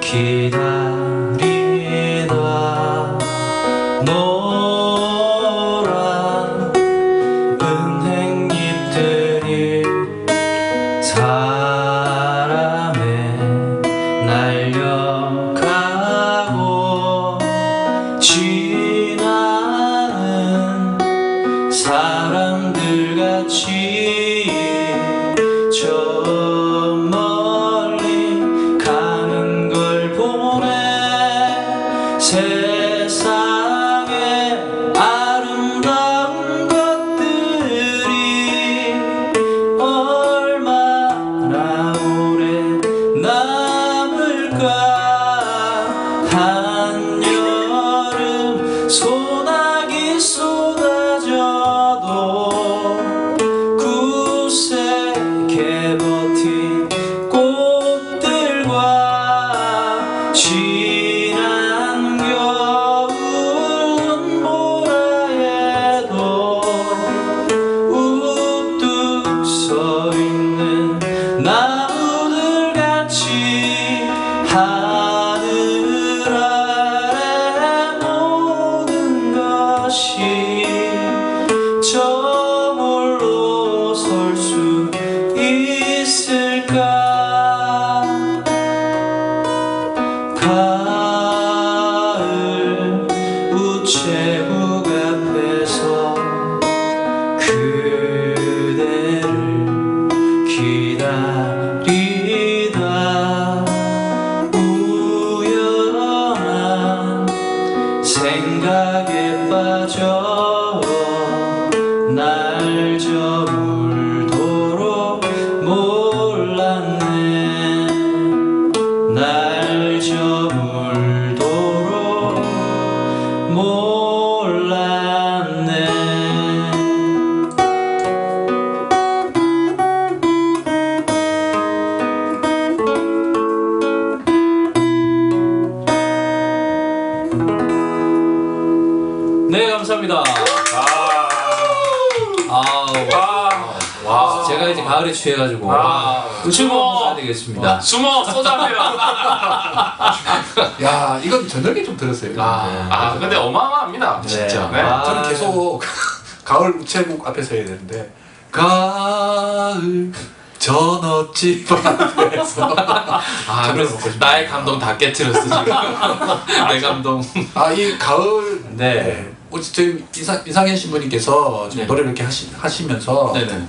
기다리다 보 감사합니다. 아우 와. 제가 이제 가을에 취해가지고 아. 숨어. 먹어야 되겠습니다. 숨어 쏘자매요. 야 이건 저녁에 좀 들었어요. 아. 아 근데 어마어마합니다. 네. 진짜. 네. 아. 저는 계속 가을 우체국 앞에서 해야 되는데 가을 전어집 앞에서 아, 그래서. 나의 감동 다 깨트렸어 지금. 내 감동. 아 이 가을 네. 네. 저희 이상 이상현 신부님께서 지금 네. 노래를 이렇게 하시, 하시면서 네네.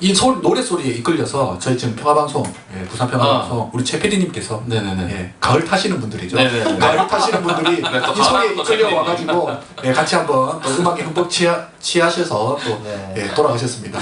이 소, 노래 소리에 이끌려서 저희 지금 평화방송 예, 부산 평화방송 우리 최 PD님께서 아. 네네네. 예, 가을 타시는 분들이죠. 네네네. 가을 타시는 분들이 네, 또이 소리에 이끌려. 와가지고 예, 같이 한번 또 음악에 흠뻑 취하, 취하셔서 또 네. 예, 돌아가셨습니다.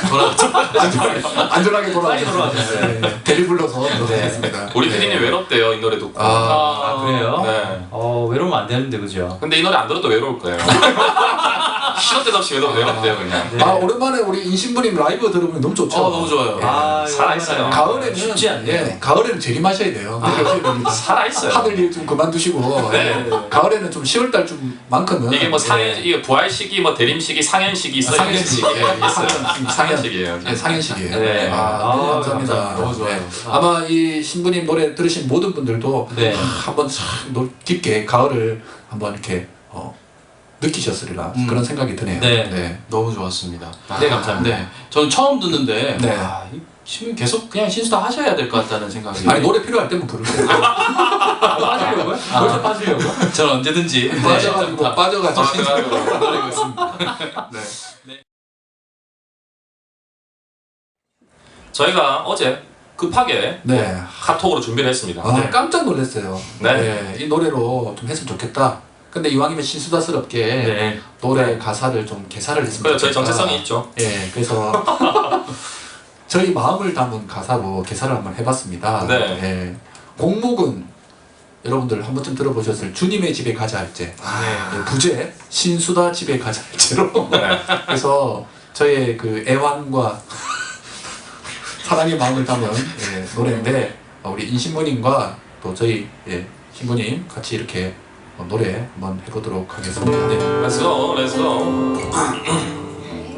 안전하게, 안전하게 돌아가셨습니다. 예, 예. 대리 불러서 또 네. 하겠습니다. 우리 예. 피디님 외롭대요 이 노래 듣고. 아. 아, 그래요? 네. 어 외로우면 안 되는데 그죠? 근데 이 노래 안 들어도 외로울 거예요. 시도 때도 없이 외롭 외롭대요 그냥. 네. 아 오랜만에 우리 인신부님 라이브 들으면 너무 좋죠. 어 너무 좋아요. 아, 살아 있어요. 이거 가을에는 쉽지 않네요. 예, 가을에는 제리마셔야 돼요. 그러셔야 됩니다. 살아 있어요. 하늘 일 좀 그만두시고 네. 예, 가을에는 좀 10월달 좀만큼은 이게 뭐 상현 네. 이게 부활 시기 뭐 대림 시기 상현 시기 있어요. 상현 시기 예, 있어요. 상현, 상현 시기예요. 예, 상현식이에요. 네. 아, 아, 너무 감사합니다. 감사합니다. 너무 좋아요. 네. 아마 이 신부님 노래 들으신 모든 분들도 네. 아, 한번 깊게 가을을 한번 이렇게 어, 느끼셨으리라 음. 그런 생각이 드네요. 네. 너무 좋았습니다. 네, 감사합니다. 네, 저는 처음 듣는데 네. 와, 계속 그냥 신수다 하셔야 될 것 같다는 생각이. 아니 노래 필요할 때면 부르고 빠지려고요? 벌써 빠지려고? 저는 언제든지 네. 빠져가지고 빠져가지고 빠져가지고 노리고 있습니다. 네. 저희가 어제 급하게 네. 카톡으로 준비를 했습니다. 아, 네. 깜짝 놀랐어요. 네. 네, 이 노래로 좀 했으면 좋겠다. 근데 이왕이면 신수다스럽게 네. 노래 가사를 좀 개사를 했으면 그래서 저희. 정체성이 있죠. 예, 그래서 저희 마음을 담은 가사로 개사를 한번 해봤습니다. 네. 예, 공목은 여러분들 한 번쯤 들어보셨을 주님의 집에 가자 할제 네. 예, 부제 신수다 집에 가자 할제로 네. 그래서 저의 그 애완과 사랑의 마음을 담은 예, 노래인데 어, 우리 인신부님과 또 저희 예, 신부님 같이 이렇게 어, 노래 한번 해보도록 하겠습니다. 네. Let's go, let's go. 네,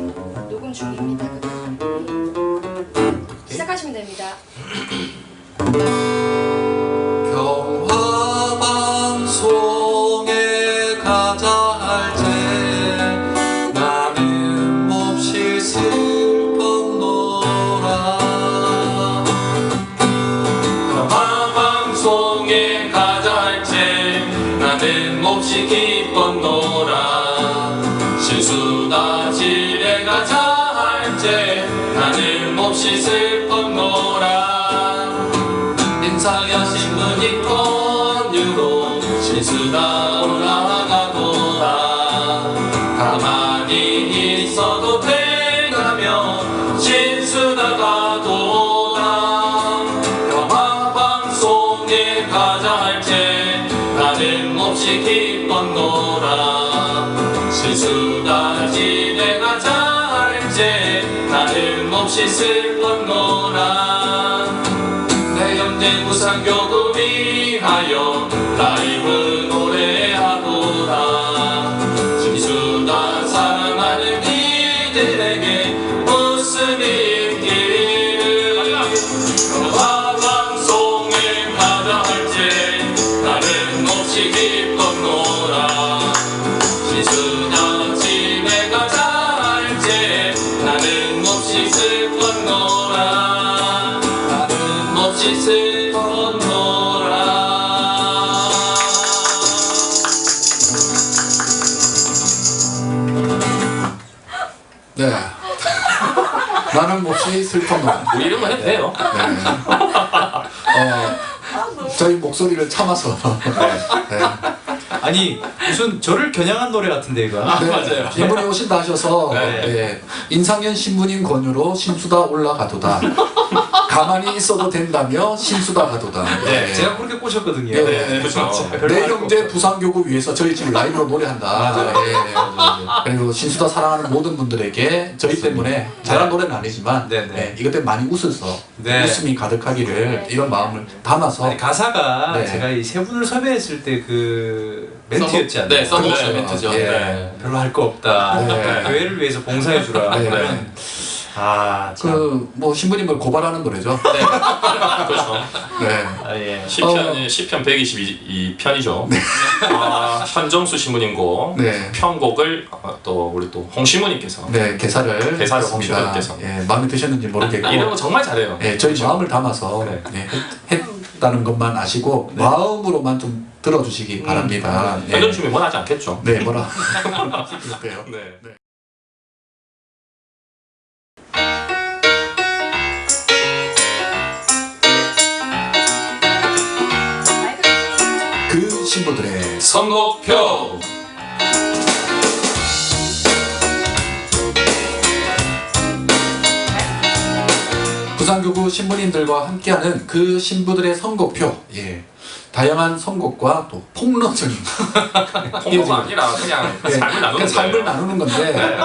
녹음 중입니다. 시작하시면 됩니다. 경화방송에 가자 나는 몹시 슬펐노라. 인상여 신문 이 권유로 실수다 올라가도다 가만히 있어도 돼 슬펐노라. 우리 이런 거 해도 돼요 어, 저희 목소리를 참아서 네. 아니 무슨 저를 겨냥한 노래 같은데 이거. 네, 맞아요. 이분이 오신다 하셔서 네. 예, 인상현 신부님 권유로 신수다 올라가도다. 가만히 있어도 된다며 신수다 가도다. 네, 예. 제가 그렇게 꼬셨거든요. 네, 네, 그렇죠. 별로 내 알거 형제. 부산교구 위해서 저희 집 라이브로 노래한다. 맞아요. 예. 그리고 신수다 사랑하는 모든 분들에게 저희 때문에 잘한 노래는 아니지만 네, 네. 예, 이것 때문에 많이 웃어서 네. 웃음이 가득하기를 이런 마음을 담아서 아니 가사가 네. 제가 이 세 분을 섭외했을 때 그 멘트였지 않나요? 네, 써먹 그렇죠. 멘트죠. 예. 네. 별로 할 거 없다. 네. 교회를 위해서 봉사해 주라. 네. 아, 참. 그 뭐 신부님을 고발하는 노래죠. 그렇죠. 네. 아, 예. 시편 시편 122편이죠. 아, 현정수 신부님고 네. 편곡을 어, 또 우리 또 홍신부님께서 네, 개사를 개사를 했습니다. 홍신부님께서. 예, 마음에 드셨는지 모르겠고 이런 거 정말 잘해요. 예, 저희 마음을 담아서 네. 예, 했, 했다는 것만 아시고 마음으로만 좀 들어주시기 바랍니다. 예. 이런 춤이 원하지 않겠죠. 네, 뭐라 그럴게요. 네. 신부들의 선곡표 부산교구 신부님들과 함께하는 그 신부들의 선곡표. 예. 다양한 선곡과 또 폭로적인 홍보가 아니라 그냥 예, 삶을 나누는 삶을 거예요. 나누는 건데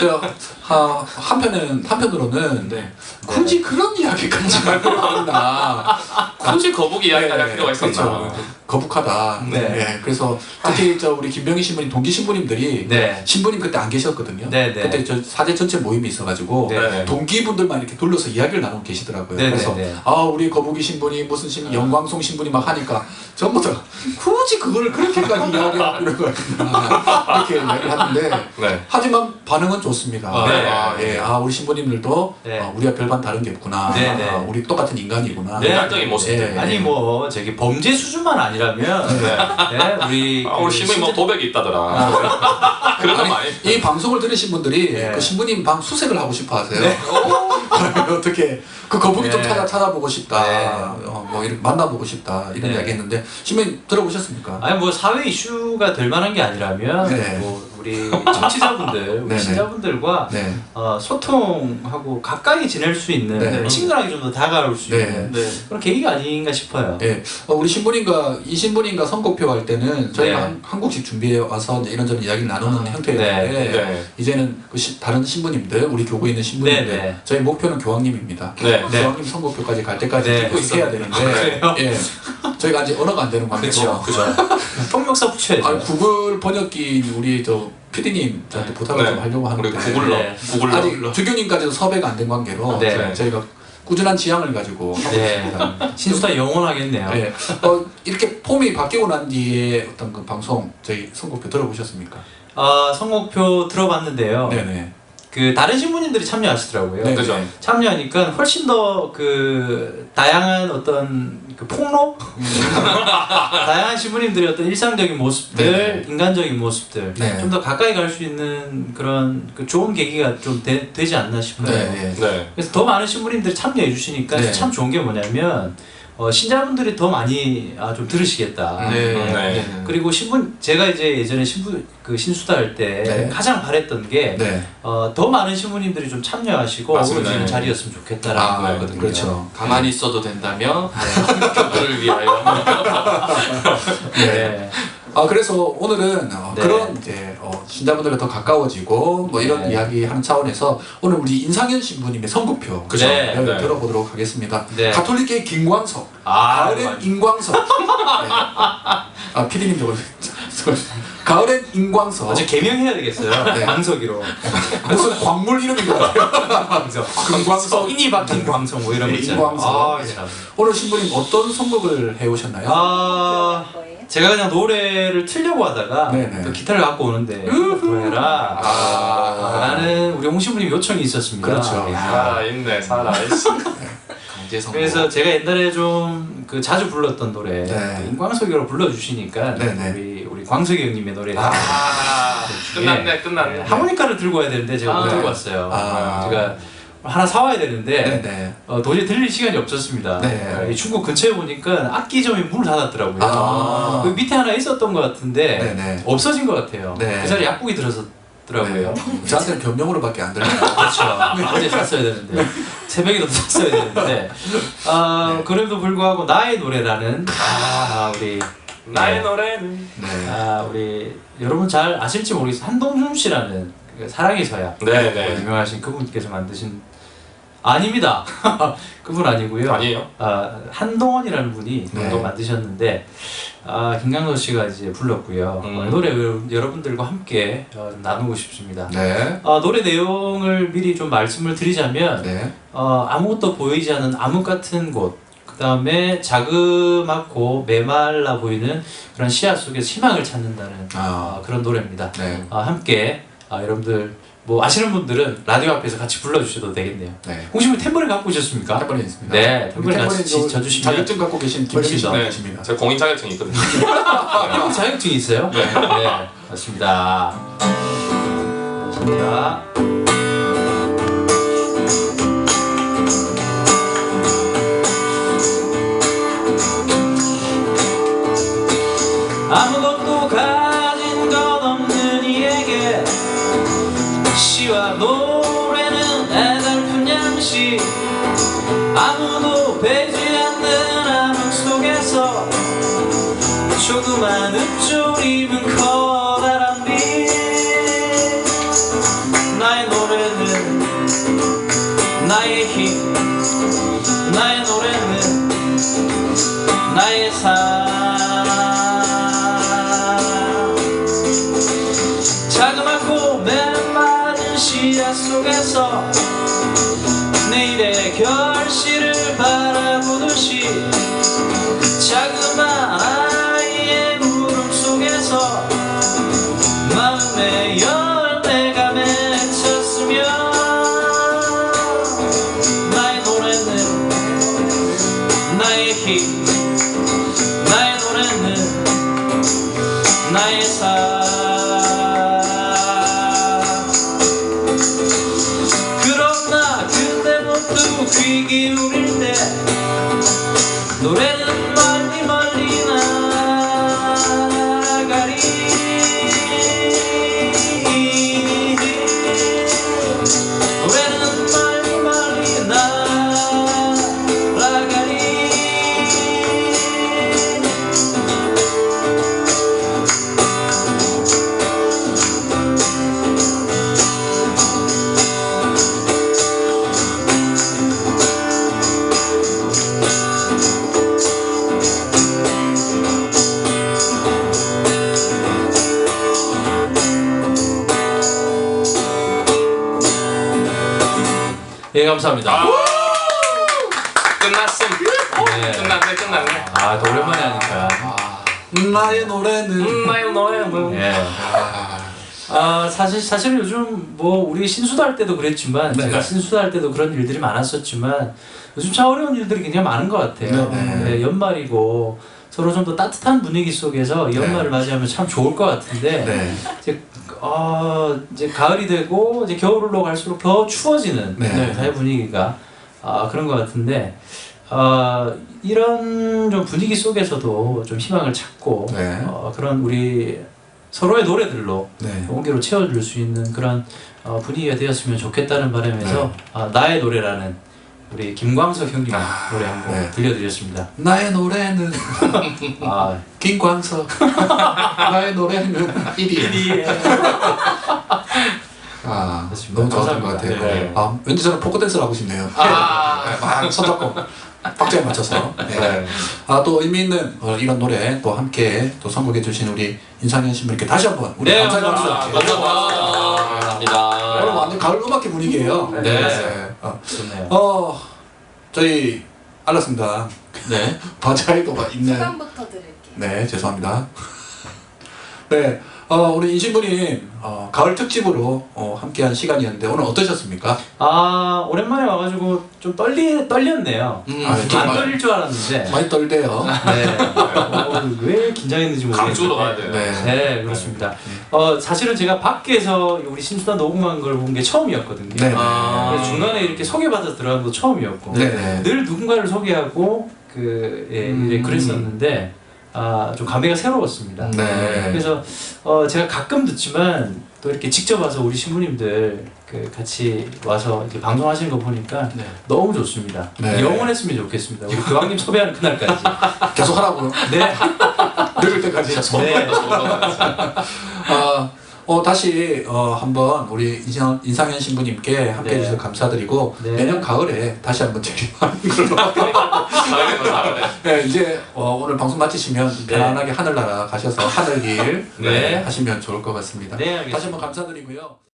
저, 하, 한편은 한편으로는 네. 굳이 그런 이야기까지 할 필요가 있나 굳이 거북이 이야기가 할 네, 필요가 있었나. 그렇죠. 거북하다. 네. 예, 그래서 특히 저 우리 김병희 신부님 동기 신부님들이 네. 신부님 그때 안 계셨거든요. 네, 네. 그때 저 사제 전체 모임이 있어가지고 네. 동기분들만 이렇게 둘러서 이야기를 나누고 계시더라고요. 네, 그래서 네, 네. 아 우리 거북이 신부님 무슨 신 영광송 신부님 막 하니까 전부 다 굳이 그걸 그렇게까지 필요가 있나 이렇게 이야기를 하는데 네. 하지만 반응은 좋습니다. 아, 네. 아, 예. 아 우리 신부님들도 네. 아, 우리가 별반 다른 게 없구나. 네, 네. 아, 우리 똑같은 인간이구나. 네. 예. 아니 뭐 저기 범죄 수준만 아니라 면 네. 네, 우리 아, 우리 그 신부님 뭐 도백이 있다더라. 그런 거 많이. 이 방송을 들으신 분들이 네. 그 신부님 방 수색을 하고 싶어 하세요. 어떻게 그 거북이 좀 네. 찾아 찾아보고 싶다. 네. 어, 뭐 이렇게 만나보고 싶다 이런 네. 이야기 했는데 신부님 들어보셨습니까? 아니 뭐 사회 이슈가 될 만한 게 아니라면 네. 뭐 우리 청취자분들, 우리 네네. 신자분들과 네. 어, 소통하고 가까이 지낼 수 있는 네. 친근하게 좀 더 다가올 수 네. 있는 네. 그런 계기가 아닌가 싶어요. 예, 어, 우리 신부님과 이 신부님과 선곡표 할 때는 저희가 네. 한, 한 곡씩 준비해 와서 이런저런 이야기를 나누는 형태였는데 네. 네. 이제는 그 시- 다른 신부님들, 우리 교구에 있는 신부님들, 네, 네. 저희 목표는 교황님입니다. 네. 네. 교황님 선곡표까지 갈 때까지 네. 듣고 있어야 되는데, 그래요? 예, 저희가 아직 언어가 안 되는 관계죠. 그렇죠. 통역사 붙여야죠. 아, 구글 번역기 우리 저 PD님 저한테 부탁을 네. 좀 하려고 우리 하는데 구글러. 네. 구글러. 아직 주교님까지도 섭외가 안 된 관계로 네. 저희가 꾸준한 지향을 가지고 하고 네. 있습니다. 신수다 영원하겠네요. 네. 어, 이렇게 폼이 바뀌고 난 뒤에 어떤 그 방송 저희 선곡표 들어보셨습니까? 아, 선곡표 들어봤는데요. 네네. 그 다른 신부님들이 참여하시더라고요. 네. 그죠. 참여하니까 훨씬 더 그 다양한 어떤 그 폭로, 다양한 신부님들의 어떤 일상적인 모습들, 네. 인간적인 모습들, 네. 좀 더 가까이 갈 수 있는 그런 그 좋은 계기가 좀 되, 지 않나 싶어요. 네. 네. 그래서 더 많은 신부님들이 참여해 주시니까 네. 참 좋은 게 뭐냐면 어, 신자분들이 더 많이 아, 좀 들으시겠다. 네. 어, 네. 그리고 신분 제가 이제 예전에 신부 그 신수다 할때 네. 가장 바랬던 게 네. 어, 더 많은 신부님들이 좀 참여하시고. 어우러지는 네. 자리였으면 좋겠다라는 아, 거였거든요. 그렇죠. 가만히 있어도 된다며 교들을 위하여. 네. 아 그래서 오늘은 어, 네. 그런 이제 어, 신자분들과 더 가까워지고 뭐 이런 네. 이야기하는 차원에서 오늘 우리 인상현 신부님의 선곡표 그죠. 네, 네. 들어보도록 하겠습니다. 네. 가톨릭계 김광석, 아, 가을엔 맞- 임광석. 네. 아 피디님 저거 가을엔 임광석. 어제 개명해야 되겠어요. 네. 광석이로. 무슨 광물 이름인 것 같아요. 광석. 금광석. 인이 박힌 광석 뭐 이런 거 네, 있잖아요. 인광석. 아, 참. 오늘 신부님 어떤 선곡을 해오셨나요? 아? 제가 그냥 노래를 틀려고 하다가 네네. 또 기타를 갖고 오는데 또 해라. 아. 라는 우리 홍신부님 요청이 있었습니다. 그렇죠. 야. 살아있네, 살아있어. 강제 성공. 그래서 제가 옛날에 좀 그 자주 불렀던 노래 네. 그 인광석이로 불러주시니까 네네. 우리 우리 광석이 형님의 노래 아, 중에 끝났네, 끝났네. 하모니카를 들고 와야 되는데 제가 못 아. 들고 왔어요. 아. 제가 하나 사와야 되는데 네네. 어, 도저히 들릴 시간이 없었습니다. 네. 어, 이 중국 근처에 보니까 악기점이 문을 닫았더라고요. 아. 그 밑에 하나 있었던 것 같은데 네네. 없어진 것 같아요. 네. 그 자리에 약국이 들어섰더라고요. 네. 저한테는 변명으로밖에 안 들려요. 그렇죠. 어제 샀어야 되는데 새벽에도 샀어야 되는데 아 네. 그래도 불구하고 나의 노래라는 아 우리 나의 네. 노래는. 네. 아 우리 여러분 잘 아실지 모르겠어요 한동준 씨라는 그 사랑의 서약 네, 네. 유명하신 그분께서 만드신 아닙니다 그분 아니고요 아니에요? 아 한동원이라는 분이 네. 또 만드셨는데 아 김강도 씨가 이제 불렀고요 음. 어, 이 노래 여러분들과 함께 어, 좀 나누고 싶습니다. 네. 아, 노래 내용을 미리 좀 말씀을 드리자면 네. 어, 아무것도 보이지 않는 암흑 같은 곳, 그 다음에 자그맣고 메말라 보이는 그런 시야 속에서 희망을 찾는다는 아. 어, 그런 노래입니다. 네. 아, 함께 아, 여러분들 뭐 아시는 분들은 라디오 앞에서 같이 불러주셔도 되겠네요. 네. 혹시 뭐 템버린 갖고 오셨습니까? 템버린 있습니다. 네, 템버린 같이 쳐주시면 자격증 갖고 계신 더. 네. 제가 공인 자격증이 있거든요. 아, 자격증이 있어요? 네. 네, 맞습니다. 맞습니다. 나 감사합니다. 아, 끝났음. 네. 끝났네, 끝났네. 아, 또 오랜만에 하니까. 아, 나의 노래는 음, 나의 노래는. 예. 아, 사실, 사실 요즘 뭐 우리 신수도 할 때도 그랬지만, 네. 제가 신수도 할 때도 그런 일들이 많았었지만, 요즘 참 어려운 일들이 굉장히 많은 것 같아요. 네, 네. 네, 연말이고, 서로 좀 더 따뜻한 분위기 속에서 이 연말을 맞이하면 참 좋을 것 같은데, 네. 이제, 어, 이제 가을이 되고, 이제 겨울로 갈수록 더 추워지는 네. 사회 분위기가 아, 그런 것 같은데, 어, 이런 좀 분위기 속에서도 좀 희망을 찾고, 네. 어, 그런 우리 서로의 노래들로 네. 온기로 채워줄 수 있는 그런 어, 분위기가 되었으면 좋겠다는 바람에서 네. 아, 나의 노래라는 우리 김광석 형님 아, 노래 한곡 네. 들려드렸습니다. 나의 노래는 아, 김광석 나의 노래는 1위 아 그렇습니다. 너무 좋았던 것 감사합니다. 같아요 네. 아, 왠지 저는 포크 댄스를 하고 싶네요 아. 네, 막 손잡고 박자에 맞춰서 네. 아 또 의미 있는 어, 이런 노래 또 함께 또 선곡해 주신 우리 인상현 신부님께 다시 한번 우리 네, 감사의 감사합니다. 박수 감사합니다. 완전 가을 음악회 분위기예요 네. 어, 좋네요. 어, 저희 알았습니다 네. 바자이도가 있는 시간부터 드릴게요. 네, 죄송합니다. 네, 어, 우리 인신부님 어, 가을 특집으로 어, 함께한 시간이었는데 오늘 어떠셨습니까? 아, 오랜만에 와가지고 좀 떨리, 떨렸네요. 음, 아, 좀안 많이- 떨릴 줄 알았는데. 많이 떨대요. 네. 어, 왜 긴장했는지 모르겠는데. 강주로 가야 돼요. 네. 네, 그렇습니다. 어, 사실은 제가 밖에서 우리 신수단 녹음한 걸 본 게 처음이었거든요. 네. 아. 그래서 중간에 이렇게 소개받아서 들어간 것도 처음이었고 네. 네. 늘 누군가를 소개하고 그 예, 음. 그랬었는데 아, 좀 감회가 새로웠습니다. 네. 그래서 어, 제가 가끔 듣지만 또 이렇게 직접 와서 우리 신부님들 그 같이 와서 이렇게 방송하시는 거 보니까 네. 너무 좋습니다. 네. 영원했으면 좋겠습니다. 우리 교황님 섭외하는 그날까지. 계속 하라고요. 네. 늙을 때까지. 네. 아, 어, 다시 어, 한번 우리 인상, 인상현 신부님께 함께 네. 해주셔서 감사드리고 네. 내년 가을에 다시 한번 재림하는 걸로. 네. 네, 이제 어, 오늘 방송 마치시면 네. 편안하게 하늘나라 가셔서 하늘길 네. 하시면 좋을 것 같습니다. 네, 알겠습니다. 다시 한번 감사드리고요.